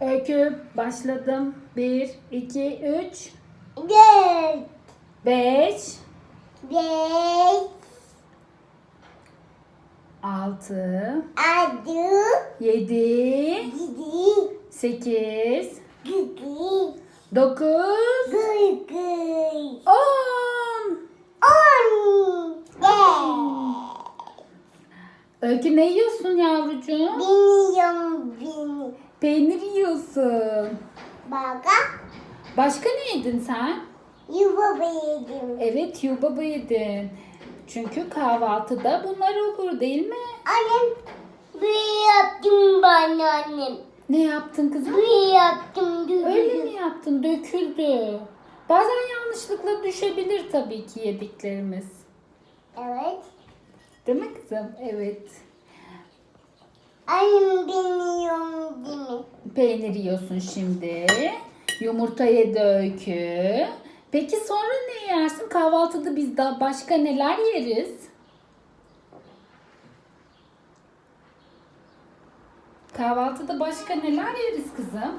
Öykü başladım. 1, 2, 3, Dört. 5, Beş. 6, Altı. 7, Yedi. 8, Sekiz. 9, Dokuz. 10. On. Öykü ne yiyorsun yavrucuğum? Biniyorum bini. Peynir yiyorsun. Baka. Başka ne yedin sen? Yuva yedim. Evet yubaba yedin. Çünkü kahvaltıda bunlar olur değil mi? Annem bir yaptım bana annem. Ne yaptın kızım? Bir yaptım Öyle düdüğü. mi yaptın? Döküldü. Bazen yanlışlıkla düşebilir tabii ki yediklerimiz. Evet. Değil mi kızım? Evet. Annem biniyorum değil mi? Peynir yiyorsun şimdi. Yumurta yedi öykü. Peki sonra ne yersin? Kahvaltıda biz daha başka neler yeriz? Kahvaltıda başka neler yeriz kızım?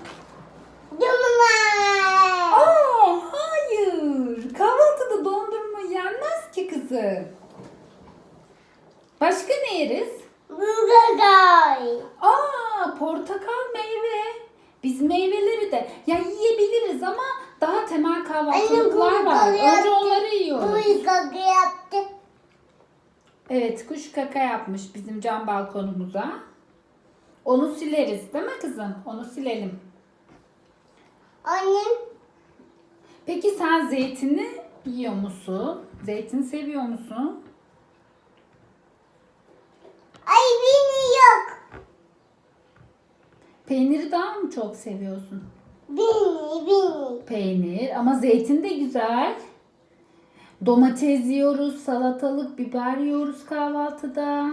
Dumma. Aa, hayır. Kahvaltıda dondurma yenmez ki kızım. Başka ne yeriz? Burgagay. Aa, portakal meyve. Biz meyveleri de ya yiyebiliriz ama daha temel kahvaltılıklar var. Önce onları yiyoruz. Burgagay yaptı. Evet, kuş kaka yapmış bizim cam balkonumuza. Onu sileriz değil mi kızım? Onu silelim. Annem Peki sen zeytini yiyor musun? Zeytin seviyor musun? Ay beni yok. Peyniri daha mı çok seviyorsun? Beni beni. Peynir ama zeytin de güzel. Domates yiyoruz, salatalık, biber yiyoruz kahvaltıda.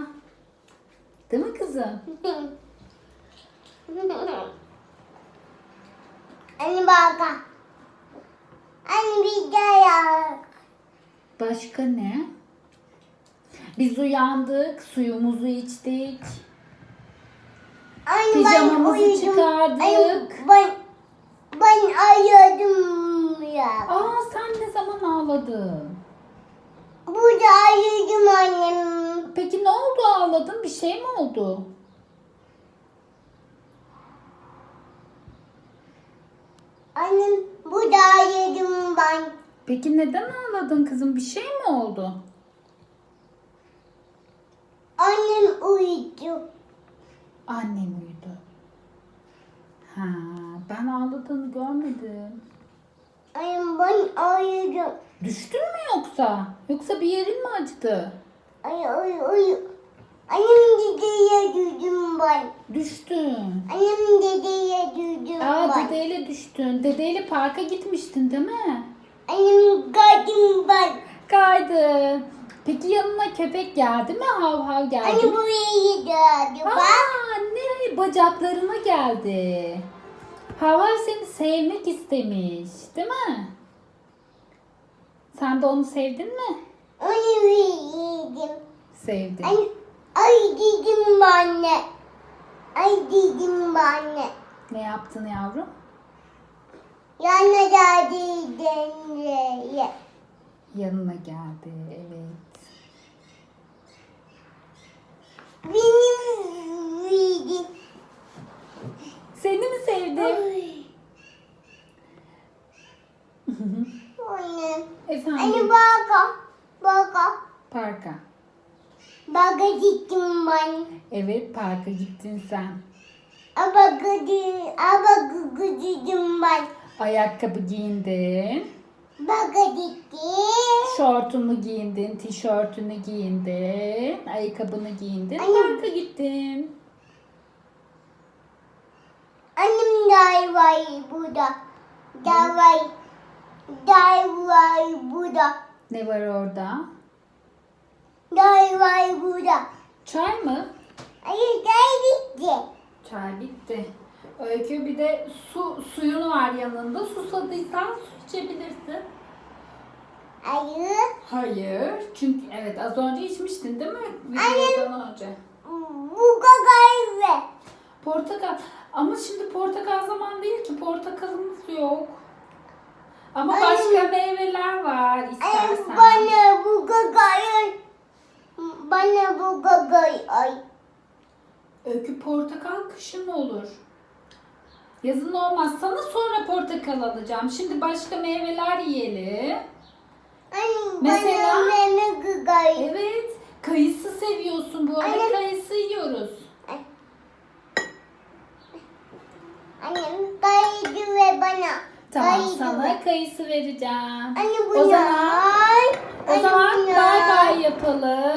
Değil mi kızım? Anne baka. Anne bir dayak. Başka ne? Biz uyandık, suyumuzu içtik. Anne Pijamamızı uyudum. çıkardık. Anne, ben, ben ayırdım ya. Aa sen ne zaman ağladın? Burada ayırdım annem. Peki ne oldu ağladın? Bir şey mi oldu? Annem burada ayırdım ben. Peki neden ağladın kızım? Bir şey mi oldu? Annem uyudu. Annem uyudu. Ha, ben ağladığını görmedim. Annem ben ayırdım. Düştün mü yoksa? Yoksa bir yerin mi acıdı? Ay ay ay. Annem dedeye duydum ben. Düştün. Annem dedeye duydum Aa ben. dedeyle düştün. Dedeyle parka gitmiştin değil mi? Annem kaçtım ben. Kaydı. Peki yanına köpek geldi mi? Hav hav geldi Anne mi? buraya gidiyordu bak. Aa, nereye? Bacaklarına geldi. Hav hav seni sevmek istemiş. Değil mi? Sen de onu sevdin mi? Onu yedim. Sevdim. Ay, ay dedim anne. Ay dedim anne. Ne yaptın yavrum? Yana geldi dengeye. Yanına geldi. Evet. Benim yedim. Seni mi sevdi? Anne. Efendim? Anne baka. Baka. Parka. Baka gittim ben. Evet parka gittin sen. Ama gıdı, ama gıdım ben. Ayakkabı giyindin. Baka gitti. Şortunu giyindin, tişörtünü giyindin, ayakkabını giyindin, Anne. parka gittin. Annem day var burada. Day var. Day var burada. Ne var orada? Day var burada. Çay mı? Hayır day bitti. Çay bitti. Öykü bir de su suyun var yanında. Susadıysan su içebilirsin. Hayır. Hayır. Çünkü evet az önce içmiştin değil mi? Videodan önce. Bu ver. Portakal. Ama şimdi portakal zaman değil ki. Portakalımız yok. Ama Ay. başka meyveler var Ay, istersen. bana bu gagayı. Bana bu gagayı. Ay. Öykü portakal kışın olur. Yazın olmaz. Sana sonra portakal alacağım. Şimdi başka meyveler yiyelim. Mesela? bana meme gagayı. Evet. Kayısı seviyorsun bu arada. Anne. Kayısı yiyoruz. Annem kaydı ve bana. Tamam sana kayısı vereceğim. Anne bu O zaman- O zaman bay bay yapalım